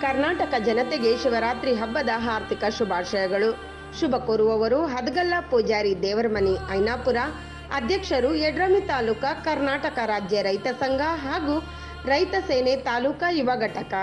ಕರ್ನಾಟಕ ಜನತೆಗೆ ಶಿವರಾತ್ರಿ ಹಬ್ಬದ ಹಾರ್ದಿಕ ಶುಭಾಶಯಗಳು. ಶುಭ ಕೋರುವವರು ಹದಗಲ್ಲ ಪೂಜಾರಿ ದೇವರಮನಿ ಐನಾಪುರ. ಅಧ್ಯಕ್ಷರು ಯಡ್ರಮಿ ತಾಲೂಕಾ ಕರ್ನಾಟಕ ರಾಜ್ಯ ರೈತ ಸಂಘ ಹಾಗೂ ರೈತ ಸೇನೆ ತಾಲೂಕಾ ಯುವ ಘಟಕ.